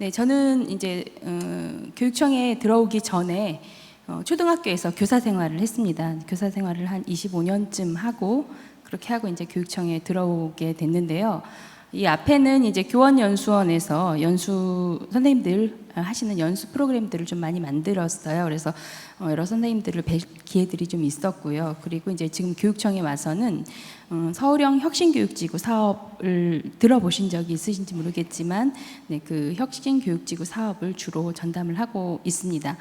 네, 저는 이제 어, 교육청에 들어오기 전에 어, 초등학교에서 교사 생활을 했습니다. 교사 생활을 한 25년쯤 하고 그렇게 하고 이제 교육청에 들어오게 됐는데요. 이 앞에는 이제 교원 연수원에서 연수 선생님들 하시는 연수 프로그램들을 좀 많이 만들었어요. 그래서 어, 여러 선생님들을 뵐 기회들이 좀 있었고요. 그리고 이제 지금 교육청에 와서는 어, 서울형 혁신교육지구 사업 을 들어보신 적이 있으신지 모르겠지만 네, 그 혁신 교육지구 사업을 주로 전담을 하고 있습니다.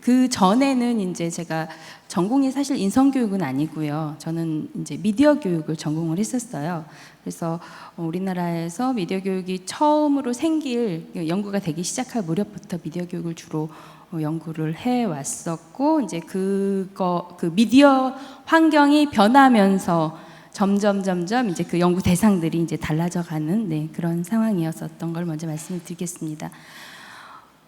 그 전에는 이제 제가 전공이 사실 인성 교육은 아니고요. 저는 이제 미디어 교육을 전공을 했었어요. 그래서 어, 우리나라에서 미디어 교육이 처음으로 생길 연구가 되기 시작할 무렵부터 미디어 교육을 주로 어, 연구를 해 왔었고 이제 그거 그 미디어 환경이 변하면서 점점 점점 이제 그 연구 대상들이 이제 달라져 가는 네, 그런 상황이었었던 걸 먼저 말씀을 드리겠습니다.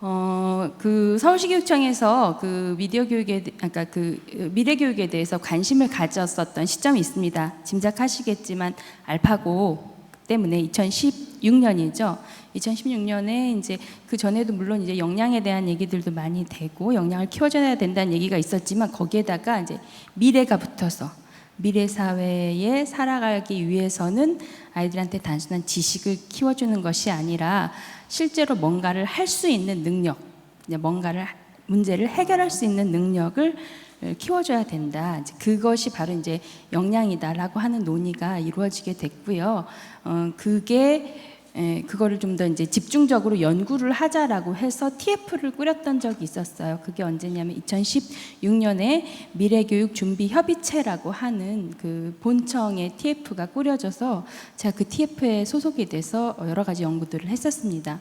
어, 그 서울시교육청에서 그 미디어 교육에, 대- 아까 그 미래 교육에 대해서 관심을 가졌었던 시점이 있습니다. 짐작하시겠지만 알파고 때문에 2016년이죠. 2016년에 이제 그 전에도 물론 이제 역량에 대한 얘기들도 많이 되고 역량을 키워줘야 된다는 얘기가 있었지만 거기에다가 이제 미래가 붙어서 미래 사회에 살아가기 위해서는 아이들한테 단순한 지식을 키워주는 것이 아니라 실제로 뭔가를 할 수 있는 능력, 뭔가를 하- 문제를 해결할 수 있는 능력을 키워줘야 된다. 그것이 바로 이제 역량이다라고 하는 논의가 이루어지게 됐고요. 어, 그게 에, 그거를 좀 더 이제 집중적으로 연구를 하자라고 해서 TF를 꾸렸던 적이 있었어요. 그게 언제냐면 2016년에 미래교육 준비 협의체라고 하는 그 본청의 TF가 꾸려져서 제가 그 TF에 소속이 돼서 여러 가지 연구들을 했었습니다.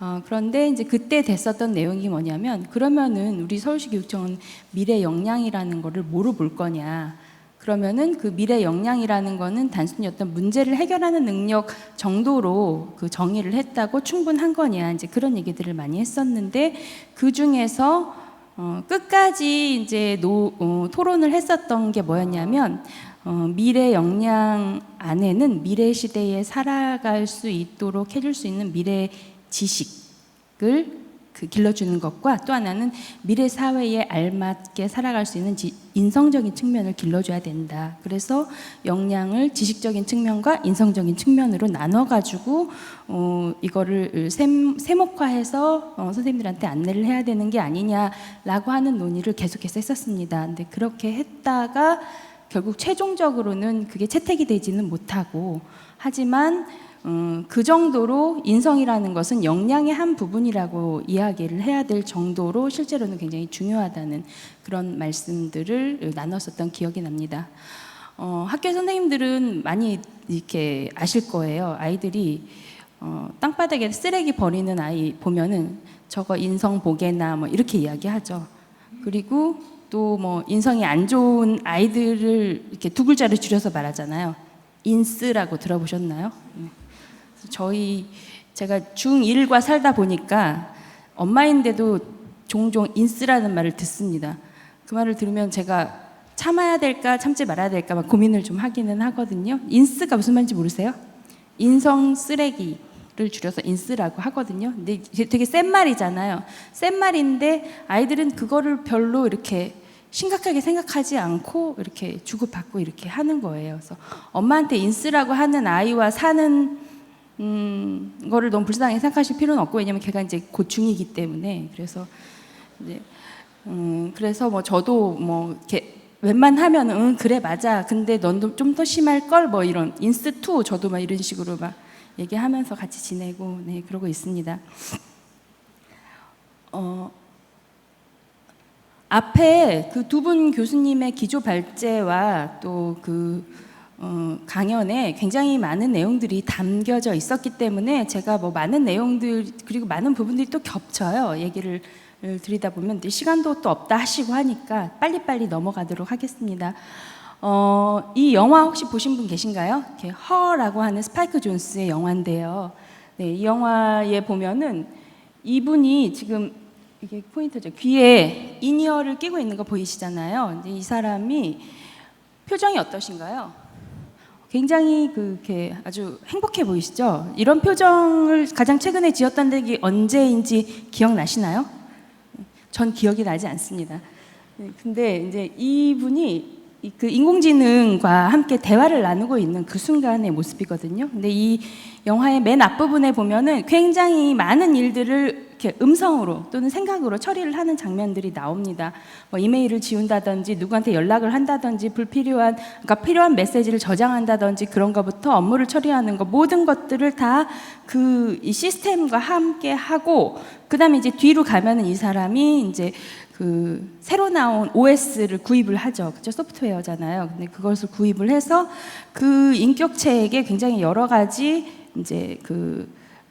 어, 그런데 이제 그때 됐었던 내용이 뭐냐면 그러면은 우리 서울시 교육청은 미래 역량이라는 거를 뭐로 볼 거냐? 그러면은 그 미래 역량이라는 거는 단순히 어떤 문제를 해결하는 능력 정도로 그 정의를 했다고 충분한 거냐 이제 그런 얘기들을 많이 했었는데 그 중에서 어, 끝까지 이제 노, 어, 토론을 했었던 게 뭐였냐면 어, 미래 역량 안에는 미래 시대에 살아갈 수 있도록 해줄 수 있는 미래 지식을 그 길러주는 것과 또 하나는 미래 사회에 알맞게 살아갈 수 있는 지, 인성적인 측면을 길러줘야 된다. 그래서 역량을 지식적인 측면과 인성적인 측면으로 나눠가지고 어, 이거를 셈, 세목화해서 어, 선생님들한테 안내를 해야 되는 게 아니냐라고 하는 논의를 계속해서 했었습니다. 근데 그렇게 했다가 결국 최종적으로는 그게 채택이 되지는 못하고 하지만 음, 그 정도로 인성이라는 것은 역량의 한 부분이라고 이야기를 해야 될 정도로 실제로는 굉장히 중요하다는 그런 말씀들을 나눴었던 기억이 납니다. 어, 학교 선생님들은 많이 이렇게 아실 거예요. 아이들이 어, 땅바닥에 쓰레기 버리는 아이 보면은 저거 인성 보게나 뭐 이렇게 이야기하죠. 그리고 또 뭐 인성이 안 좋은 아이들을 이렇게 두 글자를 줄여서 말하잖아요. 인스라고 들어보셨나요? 네. 저희 제가 중1과 살다 보니까 엄마인데도 종종 인스라는 말을 듣습니다. 그 말을 들으면 제가 참아야 될까 참지 말아야 될까 막 고민을 좀 하기는 하거든요. 인스가 무슨 말인지 모르세요? 인성 쓰레기 를 줄여서 인스라고 하거든요. 근데 되게 센 말이잖아요. 센 말인데 아이들은 그거를 별로 이렇게 심각하게 생각하지 않고 이렇게 주고받고 이렇게 하는 거예요. 그래서 엄마한테 인스라고 하는 아이와 사는 음, 거를 너무 불쌍하게 생각하실 필요는 없고 왜냐면 걔가 이제 곧 중2이기 때문에. 그래서 이제 음, 그래서 뭐 저도 뭐 이렇게 웬만하면 응 그래 맞아. 근데 넌 좀 더 심할 걸? 뭐 이런 인스 투 저도 막 이런 식으로 막 얘기하면서 같이 지내고 네 그러고 있습니다. 어 앞에 그 두 분 교수님의 기조 발제와 또 그 어, 강연에 굉장히 많은 내용들이 담겨져 있었기 때문에 제가 뭐 많은 내용들 그리고 많은 부분들이 또 겹쳐요. 얘기를 드리다 보면 또 시간도 또 없다 하시고 하니까 빨리빨리 넘어가도록 하겠습니다. 어, 이 영화 혹시 보신 분 계신가요? 이렇게 허라고 하는 스파이크 존스의 영화인데요. 네, 이 영화에 보면은 이분이 지금 이게 포인트죠. 귀에 인이어를 끼고 있는 거 보이시잖아요. 이 사람이 표정이 어떠신가요? 굉장히 그렇게 아주 행복해 보이시죠? 이런 표정을 가장 최근에 지었던 적이 언제인지 기억나시나요? 전 기억이 나지 않습니다. 네, 근데 이제 이분이 이그 인공지능과 함께 대화를 나누고 있는 그 순간의 모습이거든요. 근데 이 영화의 맨 앞부분에 보면은 굉장히 많은 일들을 이렇게 음성으로 또는 생각으로 처리를 하는 장면들이 나옵니다. 뭐 이메일을 지운다든지 누구한테 연락을 한다든지 불필요한 그러니까 필요한 메시지를 저장한다든지 그런 것부터 업무를 처리하는 것 모든 것들을 다그이 시스템과 함께 하고 그다음에 이제 뒤로 가면은 이 사람이 이제 그 새로 나온 OS를 구입을 하죠. 그죠? 소프트웨어잖아요. 근데 그것을 구입을 해서 그 인격체에게 굉장히 여러 가지 이제 그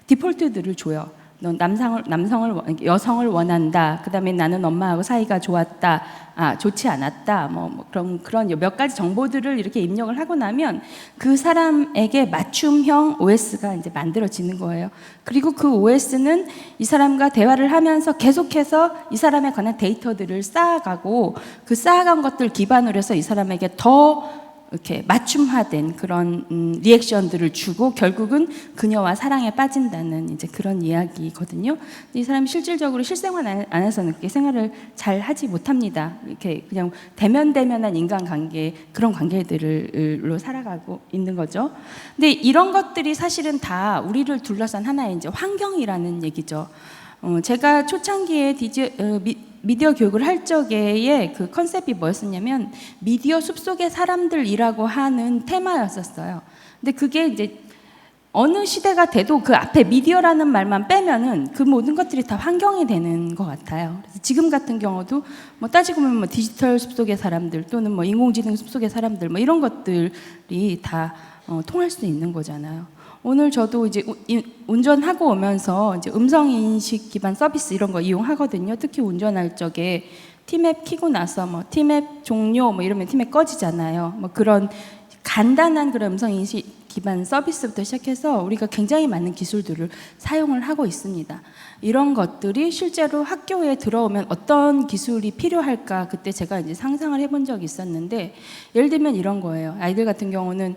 디폴트들을 줘요. 넌 남성을 남성을 원- 여성을 원한다. 그다음에 나는 엄마하고 사이가 좋았다. 아 좋지 않았다. 뭐, 뭐 그런 그런 몇 가지 정보들을 이렇게 입력을 하고 나면 그 사람에게 맞춤형 OS가 이제 만들어지는 거예요. 그리고 그 OS는 이 사람과 대화를 하면서 계속해서 이 사람에 관한 데이터들을 쌓아가고 그 쌓아간 것들 기반으로 해서 이 사람에게 더 이렇게 맞춤화된 그런 음, 리액션들을 주고 결국은 그녀와 사랑에 빠진다는 이제 그런 이야기거든요. 이 사람이 실질적으로 실생활 안- 안에서는 그렇게 생활을 잘 하지 못합니다. 이렇게 그냥 대면 대면한 인간관계 그런 관계들로 살아가고 있는 거죠. 근데 이런 것들이 사실은 다 우리를 둘러싼 하나의 이제 환경이라는 얘기죠. 어, 제가 초창기에 디지, 어, 미, 미디어 교육을 할 적에의 그 컨셉이 뭐였었냐면 미디어 숲속의 사람들이라고 하는 테마였었어요. 근데 그게 이제 어느 시대가 돼도 그 앞에 미디어라는 말만 빼면은 그 모든 것들이 다 환경이 되는 것 같아요. 그래서 지금 같은 경우도 뭐 따지고 보면 뭐 디지털 숲속의 사람들 또는 뭐 인공지능 숲속의 사람들 뭐 이런 것들이 다 어, 통할 수 있는 거잖아요. 오늘 저도 이제 운전하고 오면서 이제 음성 인식 기반 서비스 이런 거 이용하거든요. 특히 운전할 적에 티맵 키고 나서 뭐 티맵 종료 뭐 이러면 티맵 꺼지잖아요. 뭐 그런 간단한 그런 음성 인식 기반 서비스부터 시작해서 우리가 굉장히 많은 기술들을 사용을 하고 있습니다. 이런 것들이 실제로 학교에 들어오면 어떤 기술이 필요할까 그때 제가 이제 상상을 해본 적이 있었는데 예를 들면 이런 거예요. 아이들 같은 경우는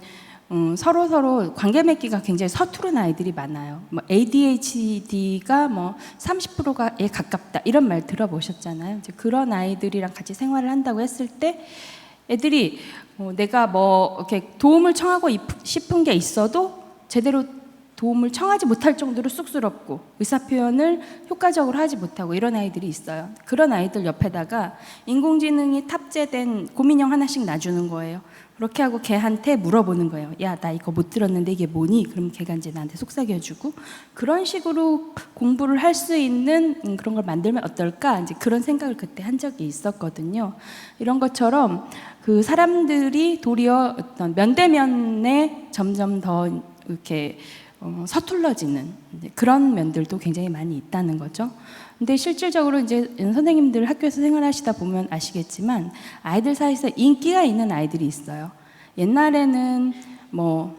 음, 서로 서로 관계 맺기가 굉장히 서투른 아이들이 많아요. 뭐 ADHD가 뭐 30%에 가깝다 이런 말 들어보셨잖아요. 이제 그런 아이들이랑 같이 생활을 한다고 했을 때 애들이 어, 내가 뭐 이렇게 도움을 청하고 있- 싶은 게 있어도 제대로 도움을 청하지 못할 정도로 쑥스럽고 의사 표현을 효과적으로 하지 못하고 이런 아이들이 있어요. 그런 아이들 옆에다가 인공지능이 탑재된 고민형 하나씩 놔주는 거예요. 그렇게 하고 걔한테 물어보는 거예요. 야, 나 이거 못 들었는데 이게 뭐니? 그럼 걔가 이제 나한테 속삭여주고 그런 식으로 공부를 할 수 있는 음, 그런 걸 만들면 어떨까? 이제 그런 생각을 그때 한 적이 있었거든요. 이런 것처럼 그 사람들이 도리어 어떤 면대면에 점점 더 이렇게 어, 서툴러지는 그런 면들도 굉장히 많이 있다는 거죠. 근데 실질적으로 이제 선생님들 학교에서 생활하시다 보면 아시겠지만 아이들 사이에서 인기가 있는 아이들이 있어요. 옛날에는 뭐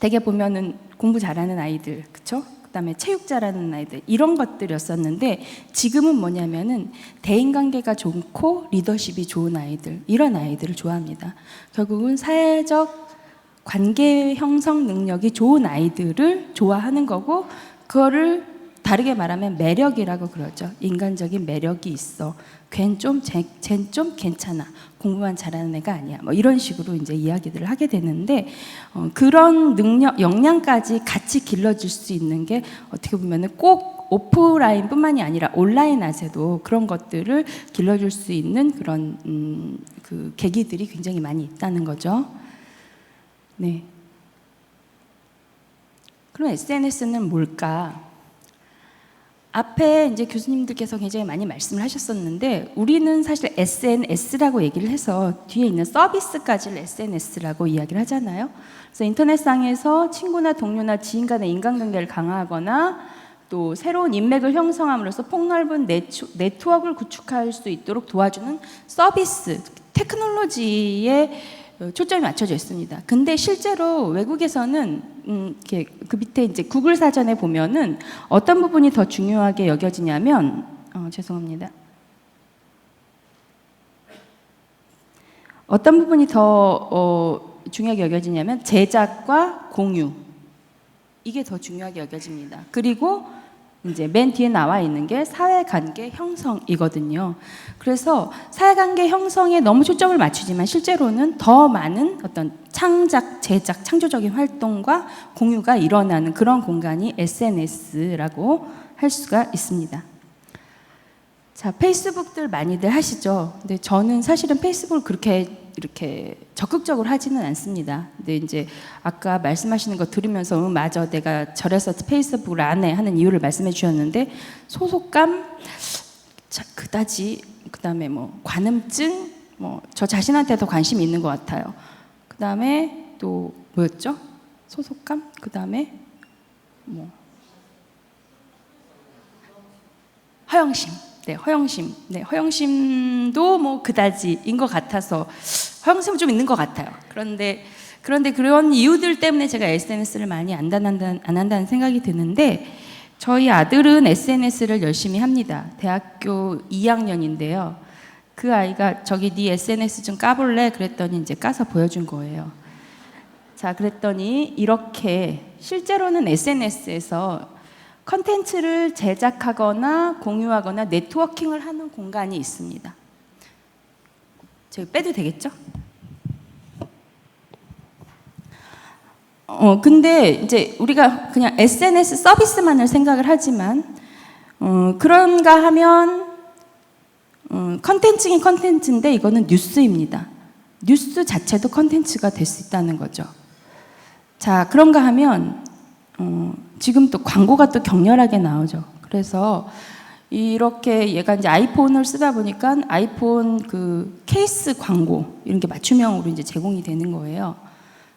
되게 보면은 공부 잘하는 아이들, 그쵸? 그다음에 체육 잘하는 아이들 이런 것들이었었는데 지금은 뭐냐면은 대인관계가 좋고 리더십이 좋은 아이들 이런 아이들을 좋아합니다. 결국은 사회적 관계 형성 능력이 좋은 아이들을 좋아하는 거고 그거를 다르게 말하면 매력이라고 그러죠. 인간적인 매력이 있어. 걘좀쟨좀 괜찮아. 공부만 잘하는 애가 아니야. 뭐 이런 식으로 이제 이야기들을 하게 되는데 어, 그런 능력 역량까지 같이 길러질 수 있는 게 어떻게 보면은 꼭 오프라인뿐만이 아니라 온라인에서도 그런 것들을 길러줄 수 있는 그런 음, 그 계기들이 굉장히 많이 있다는 거죠. 네. 그럼 SNS는 뭘까? 앞에 이제 교수님들께서 굉장히 많이 말씀을 하셨었는데 우리는 사실 SNS라고 얘기를 해서 뒤에 있는 서비스까지를 SNS라고 이야기를 하잖아요. 그래서 인터넷상에서 친구나 동료나 지인 간의 인간관계를 강화하거나 또 새로운 인맥을 형성함으로써 폭넓은 네트, 네트워크를 구축할 수 있도록 도와주는 서비스, 테크놀로지에 어, 초점이 맞춰져 있습니다. 근데 실제로 외국에서는 음, 이렇게 그 밑에 이제 구글 사전에 보면은 어떤 부분이 더 중요하게 여겨지냐면 어, 죄송합니다. 어떤 부분이 더 어, 중요하게 여겨지냐면 제작과 공유 이게 더 중요하게 여겨집니다. 그리고 이제 맨 뒤에 나와 있는 게 사회관계 형성이거든요. 그래서 사회관계 형성에 너무 초점을 맞추지만 실제로는 더 많은 어떤 창작, 제작, 창조적인 활동과 공유가 일어나는 그런 공간이 SNS라고 할 수가 있습니다. 자, 페이스북들 많이들 하시죠. 근데 저는 사실은 페이스북을 그렇게 이렇게 적극적으로 하지는 않습니다. 근데 이제 아까 말씀하시는 거 들으면서 음, 맞아. 내가 저래서 페이스북을 안 해. 하는 이유를 말씀해 주셨는데 소속감, 자, 그다지, 그 다음에 뭐 관음증, 뭐 저 자신한테도 관심이 있는 것 같아요. 그 다음에 또 뭐였죠? 소속감? 그 다음에 뭐 허영심. 네, 허영심. 네, 허영심도 뭐 그다지인 것 같아서 허영심은 좀 있는 것 같아요. 그런데 그런데 그런 이유들 때문에 제가 SNS를 많이 안 한다는, 안 한다는 생각이 드는데 저희 아들은 SNS를 열심히 합니다. 대학교 2학년인데요. 그 아이가 저기 네 SNS 좀 까볼래? 그랬더니 이제 까서 보여준 거예요. 자, 그랬더니 이렇게 실제로는 SNS에서 컨텐츠를 제작하거나 공유하거나 네트워킹을 하는 공간이 있습니다. 저기 빼도 되겠죠? 어, 근데 이제 우리가 그냥 SNS 서비스만을 생각을 하지만, 어, 그런가 하면, 어, 컨텐츠긴 컨텐츠인데 이거는 뉴스입니다. 뉴스 자체도 컨텐츠가 될 수 있다는 거죠. 자, 그런가 하면, 어, 지금 또 광고가 또 격렬하게 나오죠. 그래서 이렇게 얘가 이제 아이폰을 쓰다 보니까 아이폰 그 케이스 광고 이런 게 맞춤형으로 이제 제공이 되는 거예요.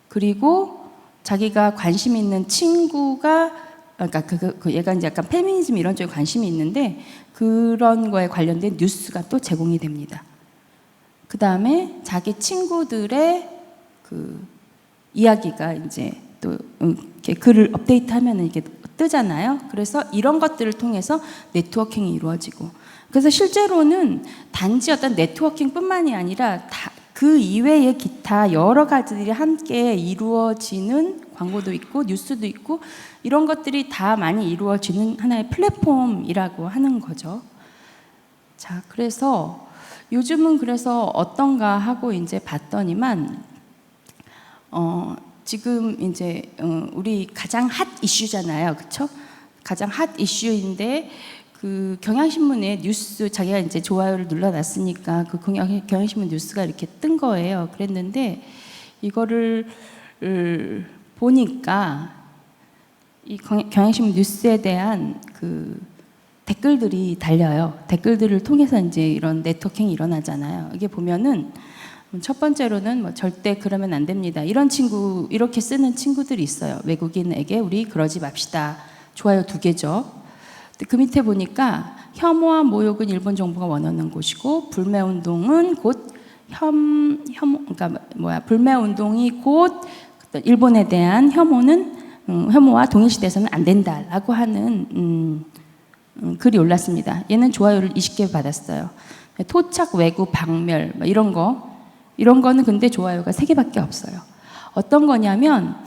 그리고 자기가 관심 있는 친구가 그러니까 그, 그, 그 얘가 이제 약간 페미니즘 이런 쪽에 관심이 있는데 그런 거에 관련된 뉴스가 또 제공이 됩니다. 그 다음에 자기 친구들의 그 이야기가 이제 또 음, 글을 업데이트하면 이게 뜨잖아요. 그래서 이런 것들을 통해서 네트워킹이 이루어지고 그래서 실제로는 단지 어떤 네트워킹뿐만이 아니라 다 그 이외의 기타 여러 가지들이 함께 이루어지는 광고도 있고 뉴스도 있고 이런 것들이 다 많이 이루어지는 하나의 플랫폼이라고 하는 거죠. 자, 그래서 요즘은 그래서 어떤가 하고 이제 봤더니만 어, 지금 이제 어, 우리 가장 핫 이슈잖아요, 그렇죠? 가장 핫 이슈인데 그 경향신문에 뉴스 자기가 이제 좋아요를 눌러놨으니까 그 경향, 경향신문 뉴스가 이렇게 뜬 거예요. 그랬는데 이거를 을, 보니까 이 경- 경향신문 뉴스에 대한 그 댓글들이 달려요. 댓글들을 통해서 이제 이런 네트워킹이 일어나잖아요. 이게 보면은 첫 번째로는 뭐 절대 그러면 안 됩니다. 이런 친구 이렇게 쓰는 친구들이 있어요. 외국인에게 우리 그러지 맙시다. 좋아요 두 개죠. 그 밑에 보니까 혐오와 모욕은 일본 정부가 원하는 곳이고 불매 운동은 곧 혐, 혐, 그러니까 뭐야 불매 운동이 곧 일본에 대한 혐오는 음, 혐오와 동일시돼서는 안 된다라고 하는 음, 음, 글이 올랐습니다. 얘는 좋아요를 20개 받았어요. 토착, 외구, 박멸 뭐 이런 거 이런 거는 근데 좋아요가 3개밖에 없어요. 어떤 거냐면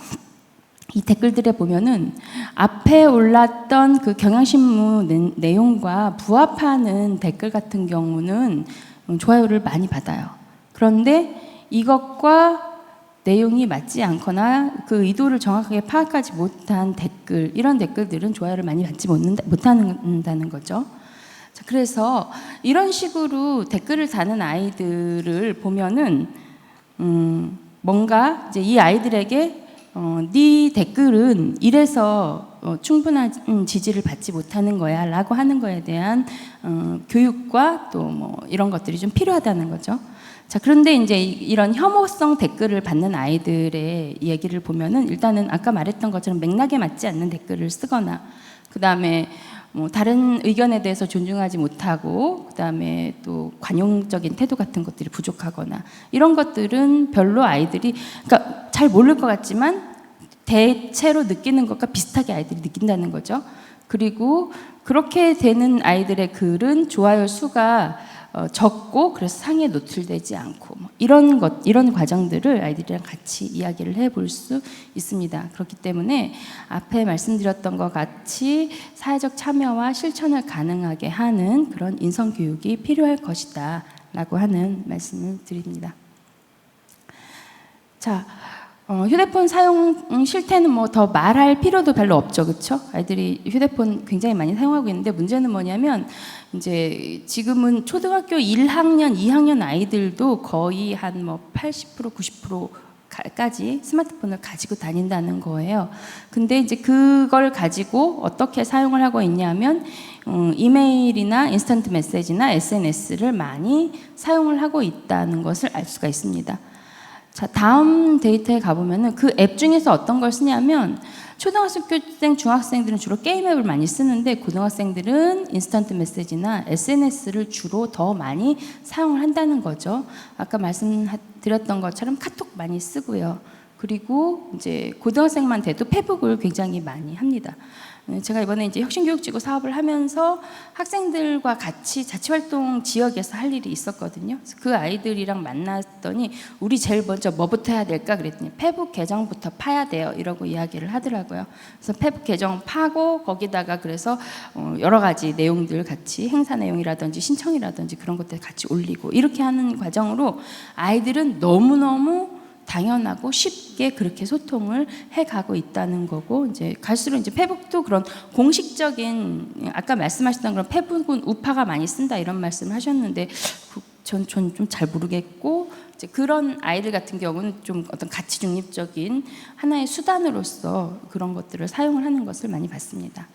이 댓글들에 보면은 앞에 올랐던 그 경향신문 내- 내용과 부합하는 댓글 같은 경우는 음, 좋아요를 많이 받아요. 그런데 이것과 내용이 맞지 않거나 그 의도를 정확하게 파악하지 못한 댓글 이런 댓글들은 좋아요를 많이 받지 못한다는 거죠. 자, 그래서 이런 식으로 댓글을 다는 아이들을 보면은 음, 뭔가 이제 이 아이들에게 어, 네 댓글은 이래서 어, 충분한 음, 지지를 받지 못하는 거야라고 하는 거에 대한 어, 교육과 또 뭐 이런 것들이 좀 필요하다는 거죠. 자 그런데 이제 이- 이런 혐오성 댓글을 받는 아이들의 얘기를 보면은 일단은 아까 말했던 것처럼 맥락에 맞지 않는 댓글을 쓰거나 그 다음에 뭐 다른 의견에 대해서 존중하지 못하고 그다음에 또 관용적인 태도 같은 것들이 부족하거나 이런 것들은 별로 아이들이 그러니까 잘 모를 것 같지만 대체로 느끼는 것과 비슷하게 아이들이 느낀다는 거죠. 그리고 그렇게 되는 아이들의 글은 좋아요 수가 어, 적고 그래서 상에 노출되지 않고 뭐 이런 것 이런 과정들을 아이들이랑 같이 이야기를 해볼 수 있습니다. 그렇기 때문에 앞에 말씀드렸던 것 같이 사회적 참여와 실천을 가능하게 하는 그런 인성 교육이 필요할 것이다라고 하는 말씀을 드립니다. 자, 어, 휴대폰 사용 음, 실태는 뭐 더 말할 필요도 별로 없죠, 그렇죠? 아이들이 휴대폰 굉장히 많이 사용하고 있는데 문제는 뭐냐면 이제 지금은 초등학교 1학년, 2학년 아이들도 거의 한 뭐 80% 90% 까지 스마트폰을 가지고 다닌다는 거예요. 근데 이제 그걸 가지고 어떻게 사용을 하고 있냐면 음, 이메일이나 인스턴트 메시지나 SNS를 많이 사용을 하고 있다는 것을 알 수가 있습니다. 자, 다음 데이터에 가보면은 그 앱 중에서 어떤 걸 쓰냐면 초등학생, 중학생들은 주로 게임 앱을 많이 쓰는데 고등학생들은 인스턴트 메시지나 SNS를 주로 더 많이 사용을 한다는 거죠. 아까 말씀드렸던 것처럼 카톡 많이 쓰고요. 그리고 이제 고등학생만 돼도 페북을 굉장히 많이 합니다. 네, 제가 이번에 이제 혁신교육지구 사업을 하면서 학생들과 같이 자치활동 지역에서 할 일이 있었거든요. 그 아이들이랑 만났더니 우리 제일 먼저 뭐부터 해야 될까 그랬더니 페북 계정부터 파야 돼요. 이러고 이야기를 하더라고요. 그래서 페북 계정 파고 거기다가 그래서 어, 여러 가지 내용들 같이 행사 내용이라든지 신청이라든지 그런 것들 같이 올리고 이렇게 하는 과정으로 아이들은 너무너무 당연하고 쉽게 그렇게 소통을 해 가고 있다는 거고 이제 갈수록 이제 페북도 그런 공식적인 아까 말씀하셨던 그런 페북은 우파가 많이 쓴다 이런 말씀을 하셨는데 전좀 잘 모르겠고 이제 그런 아이들 같은 경우는 좀 어떤 가치 중립적인 하나의 수단으로서 그런 것들을 사용을 하는 것을 많이 봤습니다.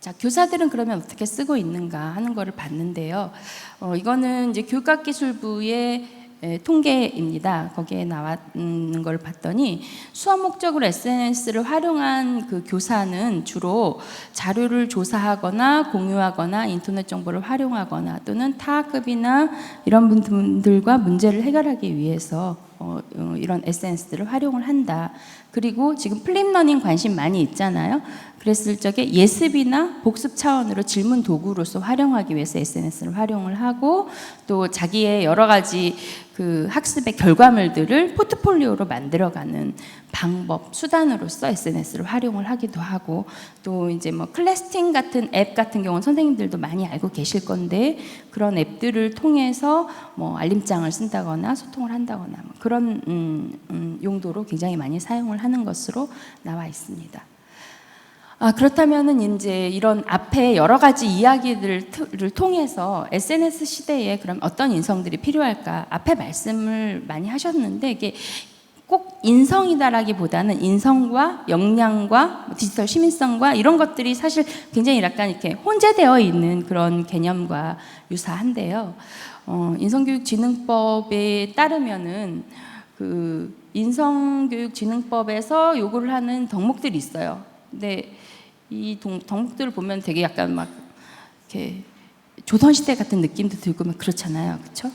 자, 교사들은 그러면 어떻게 쓰고 있는가 하는 거를 봤는데요. 어, 이거는 이제 교육학기술부의 예, 통계입니다. 거기에 나왔는 걸 봤더니 수업 목적으로 SNS를 활용한 그 교사는 주로 자료를 조사하거나 공유하거나 인터넷 정보를 활용하거나 또는 타급이나 이런 분들과 문제를 해결하기 위해서 어, 어, 이런 SNS를 활용을 한다. 그리고 지금 플립러닝 관심 많이 있잖아요. 그랬을 적에 예습이나 복습 차원으로 질문 도구로서 활용하기 위해서 SNS를 활용을 하고 또 자기의 여러 가지 그 학습의 결과물들을 포트폴리오로 만들어가는 방법 수단으로서 SNS를 활용을 하기도 하고 또 이제 뭐 클래스팅 같은 앱 같은 경우는 선생님들도 많이 알고 계실 건데 그런 앱들을 통해서 뭐 알림장을 쓴다거나 소통을 한다거나 뭐 그런 음, 음, 용도로 굉장히 많이 사용을 하는 것으로 나와 있습니다. 아, 그렇다면은 이제 이런 앞에 여러 가지 이야기들을 통해서 SNS 시대에 그럼 어떤 인성들이 필요할까? 앞에 말씀을 많이 하셨는데 이게 꼭 인성이다라기보다는 인성과 역량과 디지털 시민성과 이런 것들이 사실 굉장히 약간 이렇게 혼재되어 있는 그런 개념과 유사한데요. 어, 인성교육진흥법에 따르면은 그 인성교육진흥법에서 요구를 하는 덕목들이 있어요. 근데 이 동, 덕목들을 보면 되게 약간 막 이렇게 조선시대 같은 느낌도 들고 막 그렇잖아요. 그렇죠?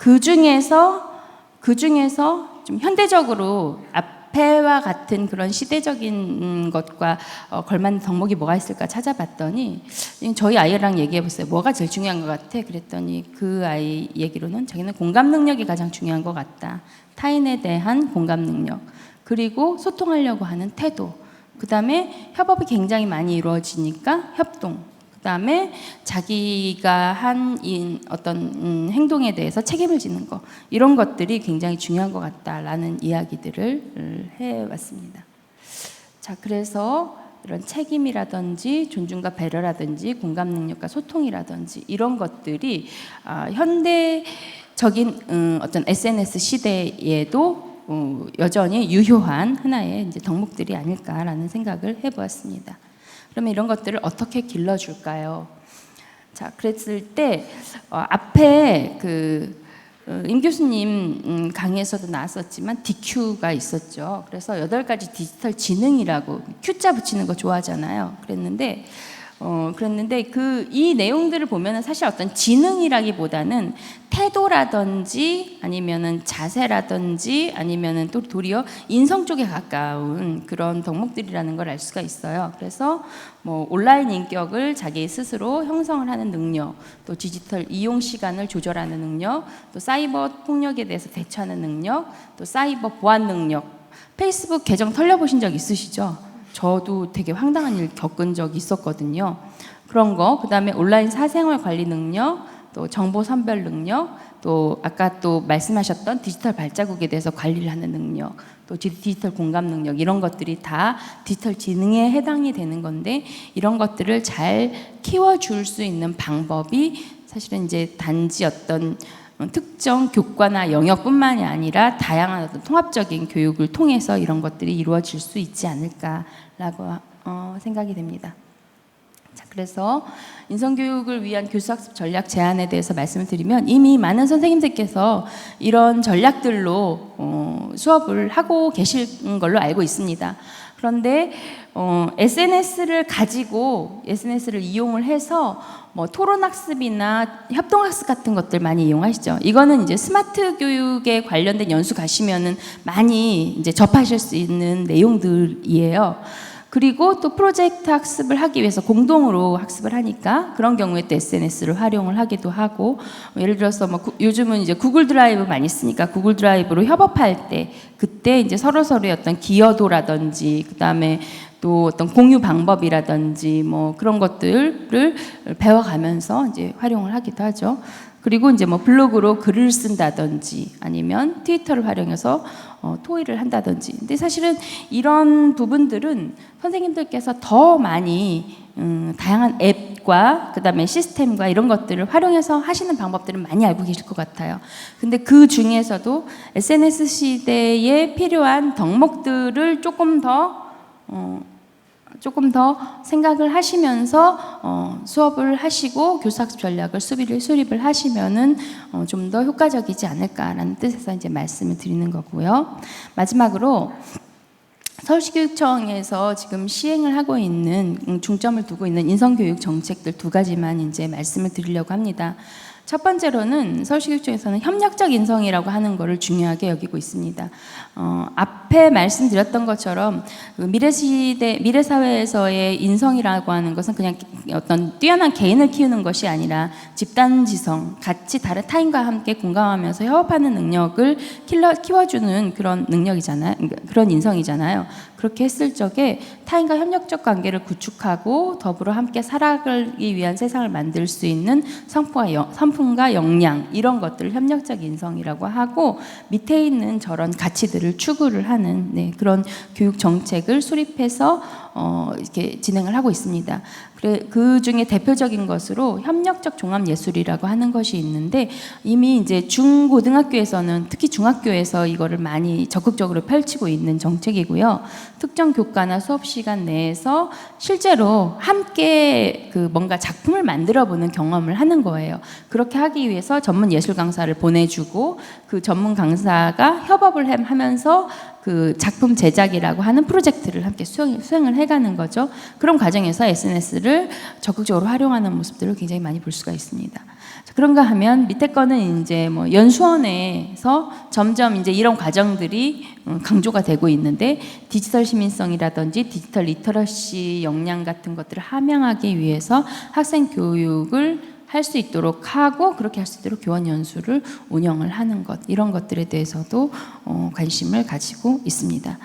그 중에서 그 중에서 좀 현대적으로 앞에와 같은 그런 시대적인 것과 어, 걸맞는 덕목이 뭐가 있을까 찾아봤더니 저희 아이랑 얘기해 보세요. 뭐가 제일 중요한 것 같아? 그랬더니 그 아이 얘기로는 자기는 공감 능력이 가장 중요한 것 같다. 타인에 대한 공감 능력 그리고 소통하려고 하는 태도. 그 다음에 협업이 굉장히 많이 이루어지니까 협동. 그 다음에 자기가 한 어떤 음, 행동에 대해서 책임을 지는 거. 이런 것들이 굉장히 중요한 것 같다라는 이야기들을 해왔습니다. 자, 그래서 이런 책임이라든지 존중과 배려라든지 공감 능력과 소통이라든지 이런 것들이 아, 현대적인 음, 어떤 SNS 시대에도 어, 여전히 유효한 하나의 이제 덕목들이 아닐까라는 생각을 해보았습니다. 그러면 이런 것들을 어떻게 길러줄까요? 자, 그랬을 때 어, 앞에 그 어, 임 교수님 음, 강의에서도 나왔었지만 DQ가 있었죠. 그래서 여덟 가지 디지털 지능이라고 Q자 붙이는 거 좋아하잖아요. 그랬는데 어, 그랬는데 그 이 내용들을 보면은 사실 어떤 지능이라기보다는 태도라든지 아니면은 자세라든지 아니면은 또 도리어 인성 쪽에 가까운 그런 덕목들이라는 걸 알 수가 있어요. 그래서 뭐 온라인 인격을 자기 스스로 형성을 하는 능력, 또 디지털 이용 시간을 조절하는 능력, 또 사이버 폭력에 대해서 대처하는 능력, 또 사이버 보안 능력. 페이스북 계정 털려보신 적 있으시죠? 저도 되게 황당한 일 겪은 적이 있었거든요. 그런 거, 그 다음에 온라인 사생활 관리 능력, 또 정보 선별 능력, 또 아까 또 말씀하셨던 디지털 발자국에 대해서 관리를 하는 능력, 또 디- 디지털 공감 능력 이런 것들이 다 디지털 지능에 해당이 되는 건데 이런 것들을 잘 키워줄 수 있는 방법이 사실은 이제 단지 어떤 어, 특정 교과나 영역뿐만이 아니라 다양한 어떤 통합적인 교육을 통해서 이런 것들이 이루어질 수 있지 않을까 라고 어, 생각이 됩니다. 자, 그래서 인성교육을 위한 교수학습 전략 제안에 대해서 말씀을 드리면 이미 많은 선생님들께서 이런 전략들로 어, 수업을 하고 계신 걸로 알고 있습니다. 그런데 어, SNS를 가지고 SNS를 이용을 해서 뭐 토론 학습이나 협동 학습 같은 것들 많이 이용하시죠. 이거는 이제 스마트 교육에 관련된 연수 가시면은 많이 이제 접하실 수 있는 내용들이에요. 그리고 또 프로젝트 학습을 하기 위해서 공동으로 학습을 하니까 그런 경우에 또 SNS를 활용을 하기도 하고 뭐 예를 들어서 뭐 구- 요즘은 이제 구글 드라이브 많이 쓰니까 구글 드라이브로 협업할 때 그때 이제 서로 서로의 어떤 기여도라든지 그다음에 또 어떤 공유 방법이라든지 뭐 그런 것들을 배워가면서 이제 활용을 하기도 하죠. 그리고 이제 뭐 블로그로 글을 쓴다든지 아니면 트위터를 활용해서 어, 토의를 한다든지. 근데 사실은 이런 부분들은 선생님들께서 더 많이 음, 다양한 앱과 그다음에 시스템과 이런 것들을 활용해서 하시는 방법들은 많이 알고 계실 것 같아요. 근데 그 중에서도 SNS 시대에 필요한 덕목들을 조금 더 어, 조금 더 생각을 하시면서 어, 수업을 하시고 교수학습 전략을 수비를 수립을 하시면은 어, 좀 더 효과적이지 않을까라는 뜻에서 이제 말씀을 드리는 거고요. 마지막으로 서울시교육청에서 지금 시행을 하고 있는 음, 중점을 두고 있는 인성교육 정책들 두 가지만 이제 말씀을 드리려고 합니다. 첫 번째로는 서울시교육청에서는 협력적 인성이라고 하는 것을 중요하게 여기고 있습니다. 어, 앞에 말씀드렸던 것처럼 그 미래 시대, 미래 사회에서의 인성이라고 하는 것은 그냥 어떤 뛰어난 개인을 키우는 것이 아니라 집단 지성, 같이 다른 타인과 함께 공감하면서 협업하는 능력을 킬러, 키워주는 그런 능력이잖아요. 그런 인성이잖아요. 그렇게 했을 적에 타인과 협력적 관계를 구축하고 더불어 함께 살아가기 위한 세상을 만들 수 있는 성품과, 영, 성품과 역량 이런 것들을 협력적 인성이라고 하고 밑에 있는 저런 가치들을 추구를 하는 네, 그런 교육 정책을 수립해서 어, 이렇게 진행을 하고 있습니다. 그래, 그 중에 대표적인 것으로 협력적 종합 예술이라고 하는 것이 있는데 이미 이제 중고등학교에서는 특히 중학교에서 이거를 많이 적극적으로 펼치고 있는 정책이고요. 특정 교과나 수업 시간 내에서 실제로 함께 그 뭔가 작품을 만들어 보는 경험을 하는 거예요. 그렇게 하기 위해서 전문 예술 강사를 보내주고 그 전문 강사가 협업을 해- 하면서 그 작품 제작이라고 하는 프로젝트를 함께 수행, 수행을 해가는 거죠. 그런 과정에서 SNS를 적극적으로 활용하는 모습들을 굉장히 많이 볼 수가 있습니다. 자, 그런가 하면 밑에 거는 이제 뭐 연수원에서 점점 이제 이런 과정들이 음, 강조가 되고 있는데 디지털 시민성이라든지 디지털 리터러시 역량 같은 것들을 함양하기 위해서 학생 교육을 할 수 있도록 하고 그렇게 할 수 있도록 교원 연수를 운영을 하는 것 이런 것들에 대해서도 어, 관심을 가지고 있습니다.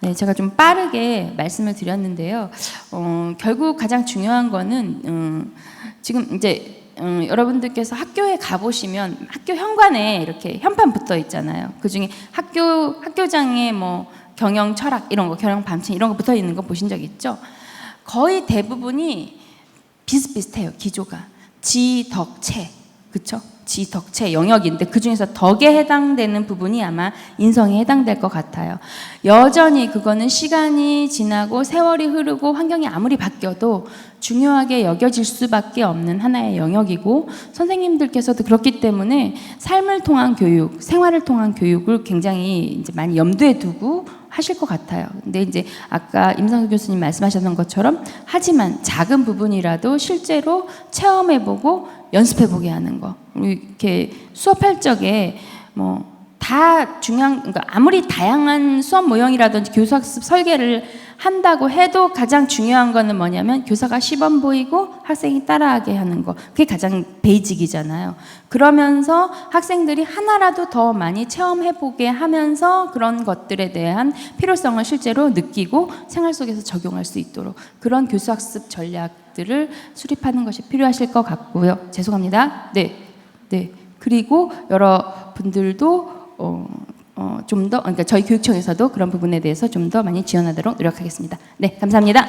네, 제가 좀 빠르게 말씀을 드렸는데요. 어, 결국 가장 중요한 거는 음, 지금 이제 음, 여러분들께서 학교에 가보시면 학교 현관에 이렇게 현판 붙어 있잖아요. 그 중에 학교 학교장에 뭐 경영 철학 이런 거, 경영 방침 이런 거 붙어 있는 거 보신 적 있죠? 거의 대부분이 비슷비슷해요 기조가 지덕체. 그쵸? 지덕체 영역인데 그 중에서 덕에 해당되는 부분이 아마 인성에 해당될 것 같아요. 여전히 그거는 시간이 지나고 세월이 흐르고 환경이 아무리 바뀌어도 중요하게 여겨질 수밖에 없는 하나의 영역이고 선생님들께서도 그렇기 때문에 삶을 통한 교육 생활을 통한 교육을 굉장히 이제 많이 염두에 두고 하실 것 같아요. 근데 이제 아까 임상수 교수님 말씀하셨던 것처럼 하지만 작은 부분이라도 실제로 체험해보고 연습해보게 하는 거. 이렇게 수업할 적에 뭐 다 중요한 그러니까 아무리 다양한 수업 모형이라든지 교수학습 설계를 한다고 해도 가장 중요한 거는 뭐냐면 교사가 시범 보이고 학생이 따라하게 하는 거 그게 가장 베이직이잖아요. 그러면서 학생들이 하나라도 더 많이 체험해 보게 하면서 그런 것들에 대한 필요성을 실제로 느끼고 생활 속에서 적용할 수 있도록 그런 교수학습 전략들을 수립하는 것이 필요하실 것 같고요. 죄송합니다. 네, 네. 그리고 여러 분들도 어, 어, 좀 더, 그러니까 저희 교육청에서도 그런 부분에 대해서 좀 더 많이 지원하도록 노력하겠습니다. 네, 감사합니다.